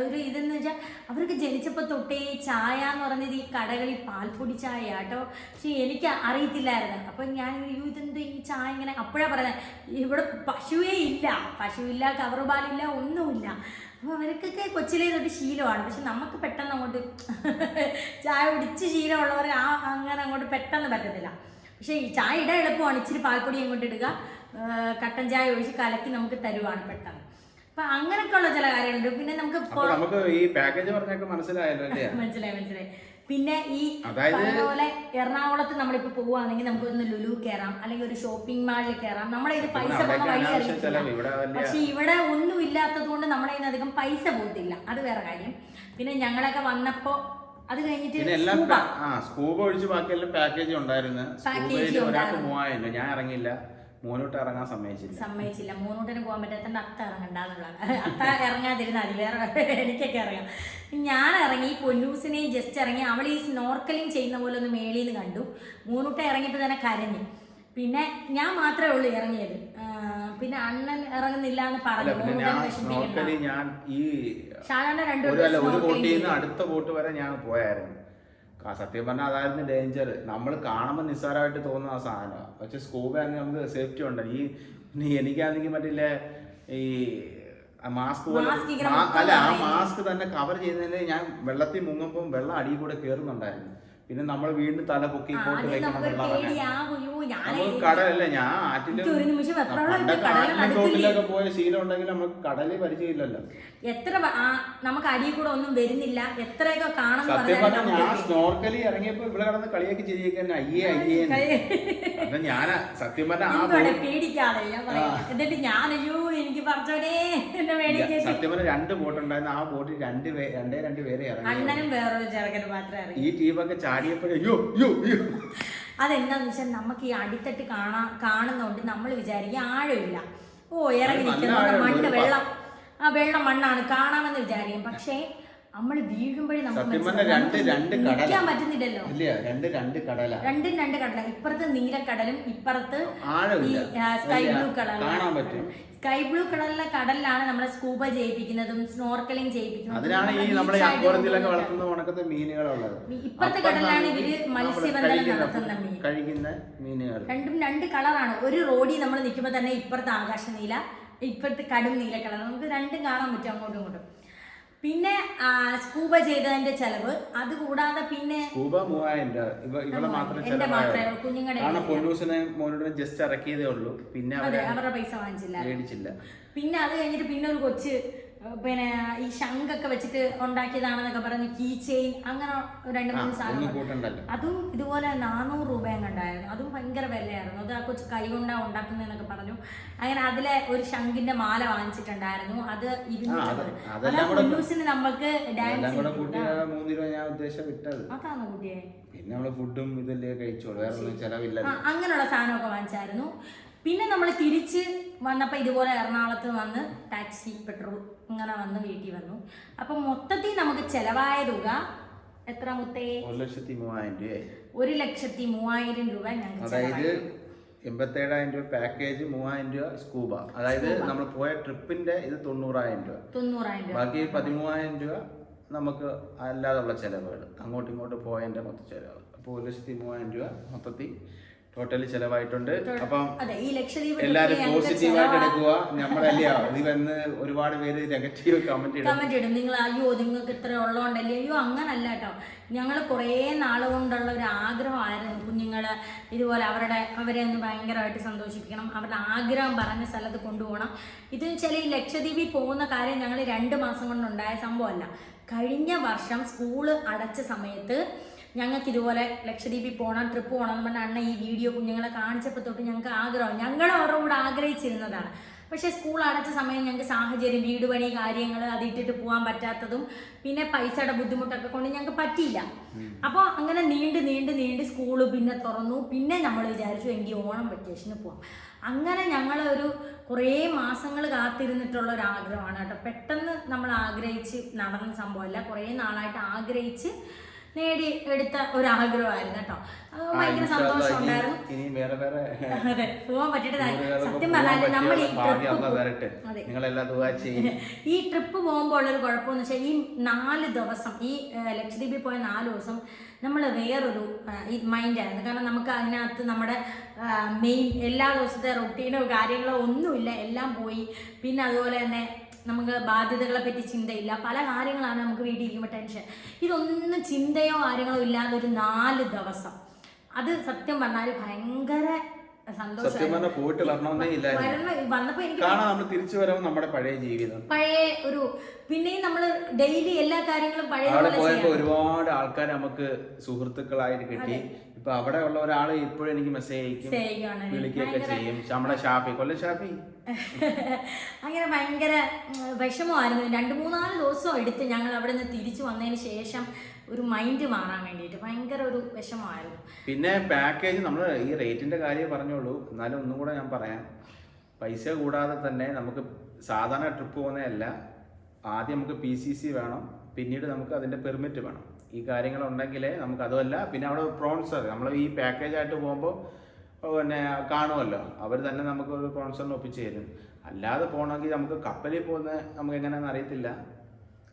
Speaker 1: ഒരു ഇതെന്ന് വെച്ചാൽ അവർക്ക് ജനിച്ചപ്പോൾ തൊട്ടേ ചായ എന്ന് പറഞ്ഞത് ഈ കടകളിൽ പാൽപ്പൊടി ചായ കേട്ടോ പക്ഷെ എനിക്ക് അറിയത്തില്ലായിരുന്നു. അപ്പം ഞാൻ ഇതെന്ത് ഈ ചായ ഇങ്ങനെ? അപ്പോഴാണ് പറയുന്നത് ഇവിടെ പശുവേ ഇല്ല. പശുവില്ല കവർ പാലില്ല ഒന്നുമില്ല. അപ്പോൾ അവർക്കൊക്കെ കൊച്ചിലേ തൊട്ട് ശീലമാണ്. പക്ഷെ നമുക്ക് പെട്ടെന്ന് അങ്ങോട്ട് ചായ കുടിച്ച് ശീലമുള്ളവർ ആ അങ്ങനെ അങ്ങോട്ട് പെട്ടെന്ന് പറ്റത്തില്ല. പക്ഷേ ഈ ചായ ഇട എളുപ്പമാണ്. ഇച്ചിരി പാൽപ്പൊടി അങ്ങോട്ട് ഇടുക. കട്ടൻ ചായ ഒഴിച്ച് കലക്കി നമുക്ക് തരുവാണ് പെട്ടെന്ന്. അപ്പൊ അങ്ങനെയൊക്കെയുള്ള ചില കാര്യങ്ങളുണ്ട്. പിന്നെ നമുക്ക്
Speaker 2: നമുക്ക് ഈ പാക്കേജ് പറഞ്ഞൊക്കെ മനസ്സിലായല്ലോ *laughs*
Speaker 1: മനസ്സിലായി മനസ്സിലായി. പിന്നെ ഈ
Speaker 2: അതായത്
Speaker 1: പോലെ എറണാകുളത്ത് നമ്മളിപ്പോ പോവുകയാണെങ്കിൽ നമുക്ക് ഒന്ന് ലുലു കയറാം അല്ലെങ്കിൽ ഒരു ഷോപ്പിംഗ് മാളിൽ കയറാം നമ്മളെ ഇത് പൈസ പോകുന്ന വഴി പക്ഷെ ഇവിടെ ഒന്നും ഇല്ലാത്തത് കൊണ്ട് നമ്മളെ ഇന്ന് അധികം പൈസ പോകത്തില്ല. അത് വേറെ കാര്യം. പിന്നെ ഞങ്ങളൊക്കെ വന്നപ്പോ അത് കഴിഞ്ഞിട്ട് സ്കൂബ.
Speaker 2: ഒഴിച്ച് ബാക്കിയെല്ലാം പാക്കേജ് ഉണ്ടായിരുന്നു. ഞാൻ ഇറങ്ങിയില്ല. മോനോട്ട് ഇറങ്ങാൻ സമ്മതിച്ചില്ല.
Speaker 1: സമ്മതിച്ചില്ല. മൂന്നോട്ടിന് പോകാൻ പറ്റാത്ത അത്ത ഇറങ്ങണ്ടെന്നുള്ളതാണ് അത്ത ഇറങ്ങാതിരുന്ന മതി. വേറെ എനിക്കൊക്കെ അറിയാം ഞാൻ ഇറങ്ങി പൊന്നൂസിനെയും ജസ്റ്റ് ഇറങ്ങി. അവൾ ഈ സ്നോർക്കലിംഗ് ചെയ്യുന്ന പോലെ ഒന്ന് മേളിൽ നിന്ന് കണ്ടു. മൂന്നൂട്ട ഇറങ്ങിയപ്പോൾ തന്നെ കരഞ്ഞു. പിന്നെ ഞാൻ മാത്രമേ ഉള്ളൂ ഇറങ്ങിയത്. പിന്നെ അണ്ണൻ ഇറങ്ങുന്നില്ല എന്ന് പറഞ്ഞു.
Speaker 2: ഞാൻ ഈ
Speaker 1: ഷാജാന്റെ രണ്ടു
Speaker 2: അടുത്ത ബോട്ട് വരെ ഞാൻ പോയായിരുന്നു. സത്യം പറഞ്ഞാൽ അതായിരുന്നു ഡേഞ്ചർ നമ്മൾ കാണുമ്പോൾ നിസ്സാരമായിട്ട് തോന്നുന്ന ആ സാധനമാണ് പക്ഷെ സ്കൂബ ആണെങ്കിൽ നമുക്ക് സേഫ്റ്റി ഉണ്ട്. ഈ നീ എനിക്കാണെങ്കിൽ മറ്റില്ലേ ഈ മാസ്ക് പോലെ അല്ല ആ മാസ്ക് തന്നെ കവർ ചെയ്യുന്നതിന് ഞാൻ വെള്ളത്തിൽ മുങ്ങുമ്പോൾ വെള്ളം അടിയിൽ കൂടെ കയറുന്നുണ്ടായിരുന്നു പിന്നെ നമ്മൾ വീണ്ടും തല പൊക്കി ഇങ്ങോട്ട് വെക്കണം കടലല്ല ഞാൻ ആറ്റിലും ആറ്റിലും പോയ ശീലം ഉണ്ടെങ്കിൽ നമുക്ക് കടലിൽ പരിചയമില്ലല്ലോ.
Speaker 1: എത്ര നമുക്ക് അടിയിൽ കൂടെ ഒന്നും വരുന്നില്ല. എത്രയൊക്കെ കാണാൻ
Speaker 2: സത്യം പറഞ്ഞാൽ ഞാൻ സ്നോർക്കലി ഇറങ്ങിയപ്പോ ഇവിടെ കടന്ന് കളിയൊക്കെ ചിരിയൊക്കെ തന്നെ. അയ്യേ അയ്യേ. അപ്പൊ ഞാൻ സത്യം
Speaker 1: എന്തുവാടെ പേടിക്കാതെ എന്നിട്ട് ഞാൻ അയ്യോ എനിക്ക് പറഞ്ഞോടേ
Speaker 2: സത്യം പറഞ്ഞാൽ രണ്ട് ബോട്ട് ഉണ്ടായിരുന്നു ആ ബോട്ടിൽ രണ്ട് രണ്ടേ രണ്ട് പേരെ ഇറങ്ങി
Speaker 1: അണ്ണനും വേറൊരു ചെറുക്കന് മാത്രമേ
Speaker 2: ഈ ടീമൊക്കെ ചാടിയപ്പോഴേ അയ്യോ അയ്യോ അയ്യോ.
Speaker 1: അതെന്താന്ന് വെച്ചാൽ നമുക്ക് ഈ അടിത്തട്ട് കാണാ കാണുന്നോണ്ട് നമ്മൾ വിചാരിക്കുക ആഴമില്ല. ഓ ഇറങ്ങി നിൽക്കുന്ന. മണ്ണ് വെള്ളം. ആ വെള്ളം മണ്ണാണ്. കാണാമെന്ന് വിചാരിക്കും. പക്ഷേ നമ്മൾ വീഴുമ്പോഴേ നമുക്ക്
Speaker 2: സത്യം രണ്ട് രണ്ട്
Speaker 1: നിൽക്കാൻ പറ്റുന്നില്ലല്ലോ.
Speaker 2: രണ്ട് രണ്ട് കടല.
Speaker 1: രണ്ടും രണ്ട് കടല. ഇപ്പുറത്ത് നീലക്കടലും ഇപ്പുറത്ത് സ്കൈ ബ്ലൂ
Speaker 2: പറ്റും.
Speaker 1: സ്കൈ ബ്ലൂ കളറിലെ കടലിലാണ് നമ്മളെ സ്കൂബ ചെയ്യിപ്പിക്കുന്നതും സ്നോർക്കലിംഗ് ചെയ്യിപ്പിക്കുന്നതും.
Speaker 2: അതിനാണ് ഈ
Speaker 1: നമ്മുടെ
Speaker 2: വളർത്തുന്ന ഉണക്കത്തെ മീനുകളുള്ളത്. അപ്പുറത്താണ്
Speaker 1: കടലിലാണ്
Speaker 2: ഇവർ
Speaker 1: മത്സ്യബന്ധനം നടത്തുന്ന മീൻ.
Speaker 2: കഴിക്കുന്ന മീനുകൾ.
Speaker 1: രണ്ടും രണ്ട് കളറാണ്. ഒരു റോഡിൽ നമ്മൾ നിൽക്കുമ്പോൾ തന്നെ ഇപ്പുറത്ത് ആകാശ നീല ഇപ്പുറത്ത് കടും നീല കളർ നമുക്ക് രണ്ടും കാണാൻ പറ്റും അങ്ങോട്ടും ഇങ്ങോട്ടും. പിന്നെ സ്കൂബ ചെയ്തതിന്റെ ചെലവ്. അത് കൂടാതെ പിന്നെ
Speaker 2: സ്കൂബ മൂവായിരം രൂപ. ഇവ ഇവിടെ
Speaker 1: മാത്രമേ
Speaker 2: കാരണം പൊന്നൂസിനെ മോനോട് ജസ്റ്റ് ഇറക്കിയതേ ഉള്ളൂ. പിന്നെ
Speaker 1: അവരുടെ പൈസ വാങ്ങിച്ചില്ല.
Speaker 2: മേടിച്ചില്ല.
Speaker 1: പിന്നെ അത് കഴിഞ്ഞിട്ട് പിന്നെ ഒരു കൊച്ച് പിന്നെ ഈ ശംഖൊക്കെ വെച്ചിട്ട് ഉണ്ടാക്കിയതാണെന്നൊക്കെ പറഞ്ഞ് കീ ചെയിൻ അങ്ങനെ രണ്ട് മൂന്ന്
Speaker 2: സാധനം
Speaker 1: അതും ഇതുപോലെ നാനൂറ് രൂപ കണ്ടായിരുന്നു അതും ഭയങ്കര വിലയായിരുന്നു. അത് ആ കൊച്ചു കൈ കൊണ്ടാ ഉണ്ടാക്കുന്നതെന്നൊക്കെ പറഞ്ഞു. അങ്ങനെ അതിലെ ഒരു ശംഖിന്റെ മാല വാങ്ങിച്ചിട്ടുണ്ടായിരുന്നു. അത് പൊന്നൂസിന് നമ്മൾക്ക് ഡാൻസ് അതാണ് കുട്ടിയെ?
Speaker 2: പിന്നെ നമ്മൾ ഫുഡും ഇതല്ലേ കഴിച്ചോളൂ. വേറെ ഒന്നും
Speaker 1: ആ അങ്ങനെയുള്ള സാധനമൊക്കെ വാങ്ങിച്ചായിരുന്നു. പിന്നെ നമ്മൾ തിരിച്ച് വന്നപ്പോൾ ഇതുപോലെ എറണാകുളത്ത് വന്ന് ടാക്സി പെട്രോൾ ഇങ്ങനെ വന്ന് വീട്ടിൽ വന്നു. അപ്പം മൊത്തത്തിൽ നമുക്ക് ചെലവായ തുക എത്ര മുത്തേ?
Speaker 2: ഒരു ലക്ഷത്തി മൂവായിരം രൂപ
Speaker 1: ഒരു ലക്ഷത്തി മൂവായിരം രൂപ ഞങ്ങൾക്ക്
Speaker 2: അതായത് എൺപത്തേഴായിരം രൂപ പാക്കേജ് മൂവായിരം രൂപ സ്കൂബ അതായത് നമ്മൾ പോയ ട്രിപ്പിന്റെ ഇത് തൊണ്ണൂറായിരം രൂപ.
Speaker 1: തൊണ്ണൂറായിരം രൂപ.
Speaker 2: ബാക്കി പതിമൂവായിരം രൂപ നമുക്ക് അല്ലാതുള്ള ചെലവുകൾ അങ്ങോട്ടും ഇങ്ങോട്ടും പോയതിന്റെ മൊത്ത ചെലവ് അപ്പോൾ ഒരു ലക്ഷത്തി മൂവായിരം രൂപ മൊത്തത്തിൽ ടോട്ടലി ചെലവായിട്ടുണ്ട്. അപ്പം എല്ലാരും പോസിറ്റീവായിട്ട് എടുക്കുക നമ്മളല്ലേ ഇത് വന്ന് ഒരുപാട് പേര് നെഗറ്റീവ് കമന്റ് ഇടും.
Speaker 1: കമന്റ് ഇടും. നിങ്ങൾ അയ്യോ നിങ്ങൾക്ക് ഇത്ര ഉള്ളതുകൊണ്ടല്ലേ? അയ്യോ അങ്ങനല്ല കേട്ടോ. ഞങ്ങൾ കുറേ നാൾ കൊണ്ടുള്ള ഒരു ആഗ്രഹമായിരുന്നു. കുഞ്ഞുങ്ങൾ ഇതുപോലെ അവരുടെ അവരെ ഒന്ന് ഭയങ്കരമായിട്ട് സന്തോഷിപ്പിക്കണം. അവരുടെ ആഗ്രഹം പറഞ്ഞ സ്ഥലത്ത് കൊണ്ടുപോകണം. ഇത് ചില ഈ ലക്ഷദ്വീപിൽ പോകുന്ന കാര്യം ഞങ്ങൾ രണ്ട് മാസം കൊണ്ടുണ്ടായ സംഭവമല്ല. കഴിഞ്ഞ വർഷം സ്കൂൾ അടച്ച സമയത്ത് ഞങ്ങൾക്ക് ഇതുപോലെ ലക്ഷദ്വീപിൽ പോകണം ട്രിപ്പ് പോകണം എന്ന് പറഞ്ഞ അണ്ണ ഈ വീഡിയോ കുഞ്ഞുങ്ങളെ കാണിച്ചപ്പോൾ തൊട്ട് ഞങ്ങൾക്ക് ആഗ്രഹം. ഞങ്ങൾ അവരുടെ കൂടെ ആഗ്രഹിച്ചിരുന്നതാണ്. പക്ഷേ സ്കൂൾ അടച്ച സമയം ഞങ്ങൾക്ക് സാഹചര്യം വീട് പണി കാര്യങ്ങൾ അത് ഇട്ടിട്ട് പോകാൻ പറ്റാത്തതും പിന്നെ പൈസയുടെ ബുദ്ധിമുട്ടൊക്കെ കൊണ്ട് ഞങ്ങൾക്ക് പറ്റിയില്ല. അപ്പോൾ അങ്ങനെ നീണ്ട് നീണ്ട് നീണ്ട് സ്കൂൾ പിന്നെ തുറന്നു. പിന്നെ നമ്മൾ വിചാരിച്ചു എങ്കിൽ ഓണം വെക്കേഷന് പോവാം. അങ്ങനെ ഞങ്ങൾ ഒരു കുറേ മാസങ്ങൾ കാത്തിരുന്നിട്ടുള്ള ഒരു ആഗ്രഹമാണ് കേട്ടോ. പെട്ടെന്ന് നമ്മൾ ആഗ്രഹിച്ച് നടന്ന സംഭവമല്ല. കുറേ നാളായിട്ട് ആഗ്രഹിച്ച് നേടി എടുത്ത ഒരു ആഗ്രഹമായിരുന്നു കേട്ടോ. ഭയങ്കര സന്തോഷം ഉണ്ടായിരുന്നു. അതെ പോകാൻ പറ്റിയിട്ട് സത്യം നമ്മൾ ഈ ട്രിപ്പ് ഈ ട്രിപ്പ് പോകുമ്പോൾ ഉള്ളൊരു കുഴപ്പമെന്ന് വെച്ചാൽ ഈ നാല് ദിവസം ഈ ലക്ഷദ്വീപിൽ പോയ നാല് ദിവസം നമ്മൾ വേറൊരു മൈൻഡായിരുന്നു കാരണം നമുക്ക് അതിനകത്ത് നമ്മുടെ മെയിൻ എല്ലാ ദിവസത്തെ റൊട്ടീനോ കാര്യങ്ങളോ ഒന്നുമില്ല. എല്ലാം പോയി. പിന്നെ അതുപോലെ തന്നെ നമുക്ക് ബാധ്യതകളെ പറ്റി ചിന്തയില്ല. പല കാര്യങ്ങളാണ് നമുക്ക് വീട്ടിൽ ഇരിക്കുമ്പോൾ ടെൻഷൻ ഇതൊന്നും ചിന്തയോ കാര്യങ്ങളോ ഇല്ലാതെ ഒരു നാല് ദിവസം. അത് സത്യം പറഞ്ഞാൽ ഭയങ്കര
Speaker 2: സത്യം പറഞ്ഞാൽ പോയിട്ട് വരണമെന്നേ
Speaker 1: എനിക്ക്.
Speaker 2: കാരണം നമ്മൾ തിരിച്ചു വരുമ്പോൾ നമ്മുടെ പഴയ ജീവിതം.
Speaker 1: പഴയ ഒരു പിന്നെയും നമ്മൾ ഡെയിലി എല്ലാ കാര്യങ്ങളും പഴയ
Speaker 2: അവിടെ
Speaker 1: പോലെ
Speaker 2: പോയപ്പോ
Speaker 1: ചെയ്യാം.
Speaker 2: ഒരുപാട് ആൾക്കാർ നമുക്ക് സുഹൃത്തുക്കളായിട്ട് കിട്ടി. ഇപ്പൊ അവിടെ ഉള്ള ഒരാൾ ഇപ്പോഴും എനിക്ക് മെസ്സേജ് അയക്കും വിളിക്കുകയൊക്കെ ചെയ്യും. നമ്മുടെ ഷാഫി കൊല്ലം ഷാഫി. *laughs*
Speaker 1: അങ്ങനെ ഭയങ്കര ഉം, വിഷമമായിരുന്നു. രണ്ട് മൂന്നാൽ ദിവസം എടുത്ത് ഞങ്ങൾ അവിടെ നിന്ന് തിരിച്ചു വന്നതിന് ശേഷം ഒരു മൈൻഡ് മാറാൻ വേണ്ടിയിട്ട് ഭയങ്കര ഒരു വിഷമമായിരുന്നു.
Speaker 2: പിന്നെ പാക്കേജ് നമ്മൾ ഈ റേറ്റിന്റെ കാര്യം പറഞ്ഞോളൂ. എന്നാലും ഒന്നും കൂടെ ഞാൻ പറയാം. പൈസ കൂടാതെ തന്നെ നമുക്ക് സാധാരണ ട്രിപ്പ് പോകുന്നതല്ല. ആദ്യം നമുക്ക് പി സി സി വേണം. പിന്നീട് നമുക്ക് അതിന്റെ പെർമിറ്റ് വേണം. ഈ കാര്യങ്ങൾ ഉണ്ടെങ്കിലേ നമുക്ക് അതുമല്ല. പിന്നെ അവിടെ പ്രോൺസർ നമ്മൾ ഈ പാക്കേജ് ആയിട്ട് പോകുമ്പോൾ പിന്നെ കാണുമല്ലോ. അവർ തന്നെ നമുക്ക് ഒരു പ്രോൺസറിന് ഒപ്പിച്ച് തരും. അല്ലാതെ പോകണമെങ്കിൽ നമുക്ക് കപ്പലിൽ പോകുന്ന നമുക്ക് എങ്ങനെയാണെന്ന് അറിയത്തില്ല.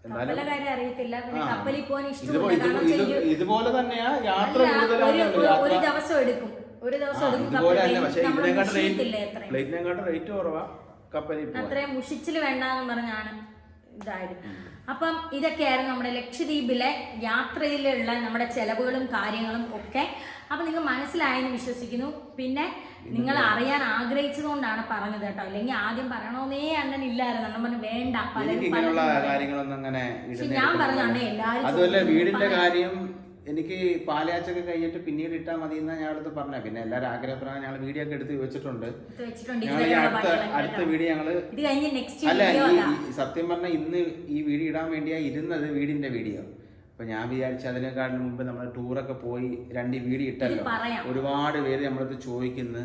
Speaker 2: എന്നാലും
Speaker 1: കപ്പലിലെ കാര്യം അറിയത്തില്ല. പിന്നെ
Speaker 2: ആ.
Speaker 1: കപ്പലിൽ പോകാൻ
Speaker 2: ഇതുപോ-
Speaker 1: ഇഷ്ടമില്ല കാരണം
Speaker 2: ഇത്
Speaker 1: വെച്ചാൽ
Speaker 2: ഇതുപോലെ തന്നെയാ യാത്ര
Speaker 1: അല്ല, ഒരു
Speaker 2: കൂടുതലാണ്
Speaker 1: ഒരു-
Speaker 2: യാത്ര
Speaker 1: ദിവസം എടുക്കും. ഒരു ദിവസം
Speaker 2: ആ,
Speaker 1: എടുക്കും
Speaker 2: ഇതുപോലെ
Speaker 1: കപ്പലിൽ.
Speaker 2: അല്ല പക്ഷെ
Speaker 1: നമ്മൾ
Speaker 2: ഇതിനെക്കാട്ട്
Speaker 1: മുഷിയത്തില്ലേ
Speaker 2: റേറ്റ്
Speaker 1: എത്രയും
Speaker 2: ഫ്ലൈറ്റിനെക്കാട്ട് റേറ്റ് കുറവാ കപ്പലിൽ പോവാൻ
Speaker 1: അത്രയും മുഷിച്ചിൽ വേണ്ടാന്ന് പറഞ്ഞാണ് ഇതായത്. അപ്പം ഇതൊക്കെയായിരുന്നു നമ്മുടെ ലക്ഷദ്വീപിലെ യാത്രയിലുള്ള നമ്മുടെ ചെലവുകളും കാര്യങ്ങളും ഒക്കെ. അപ്പം നിങ്ങൾ മനസ്സിലായെന്ന് വിശ്വസിക്കുന്നു. പിന്നെ നിങ്ങൾ അറിയാൻ ആഗ്രഹിച്ചതുകൊണ്ടാണ് പറഞ്ഞത് കേട്ടോ. അല്ലെങ്കിൽ ആദ്യം പറയണമെന്നേ അണ്ണൻ ഇല്ലായിരുന്നു. അണ്ണൻ പറഞ്ഞു വേണ്ട
Speaker 2: ഇങ്ങനെയുള്ള കാര്യങ്ങളൊന്നും അങ്ങനെ
Speaker 1: പക്ഷെ ഞാൻ
Speaker 2: വീടിന്റെ കാര്യം എനിക്ക് പാലയാച്ചൊക്കെ കഴിഞ്ഞിട്ട് പിന്നീട് ഇട്ടാൽ മതി എന്നാ ഞാൻ അടുത്ത് പറഞ്ഞ. പിന്നെ എല്ലാവരും ആഗ്രഹപ്രകാരം ഞങ്ങൾ വീഡിയോ ഒക്കെ എടുത്ത് വെച്ചിട്ടുണ്ട്. ഞങ്ങൾ അടുത്ത അടുത്ത. വീഡിയോ
Speaker 1: ഞങ്ങൾ
Speaker 2: അല്ല സത്യം പറഞ്ഞ ഇന്ന് ഈ വീഡിയോ ഇടാൻ വേണ്ടിയാ ഇരുന്നത് വീടിന്റെ വീഡിയോ. അപ്പൊ ഞാൻ വിചാരിച്ചു അതിനേക്കാളും മുമ്പ് നമ്മൾ ടൂറൊക്കെ പോയി രണ്ട്
Speaker 1: വീട്
Speaker 2: ഇട്ടല്ലോ. ഒരുപാട് പേര് നമ്മളത് ചോദിക്കുന്നു.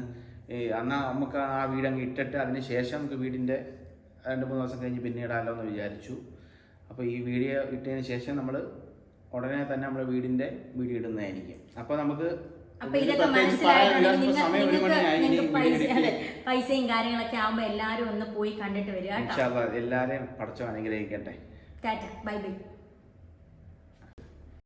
Speaker 2: എന്നാ നമുക്ക് ആ വീട് അങ്ങ് ഇട്ടിട്ട് അതിന് ശേഷം നമുക്ക് വീടിന്റെ രണ്ട് മൂന്ന് ദിവസം കഴിഞ്ഞ് പിന്നെ ഇടാമല്ലോ എന്ന് വിചാരിച്ചു. അപ്പോൾ ഈ വീഡിയോ ഇട്ടതിന് ശേഷം നമ്മൾ ഉടനെ തന്നെ നമ്മുടെ വീടിന്റെ വീഡിയോ ഇടുന്നതായിരിക്കും. അപ്പോൾ നമുക്ക്
Speaker 1: പൈസയും കാര്യങ്ങളൊക്കെ ആവുമ്പോ എല്ലാരും ഒന്ന് പോയി കണ്ടിട്ട് വരിക
Speaker 2: എല്ലാരെയും പഠിച്ചോ അനുഗ്രഹിക്കട്ടെ.
Speaker 1: Bye bye.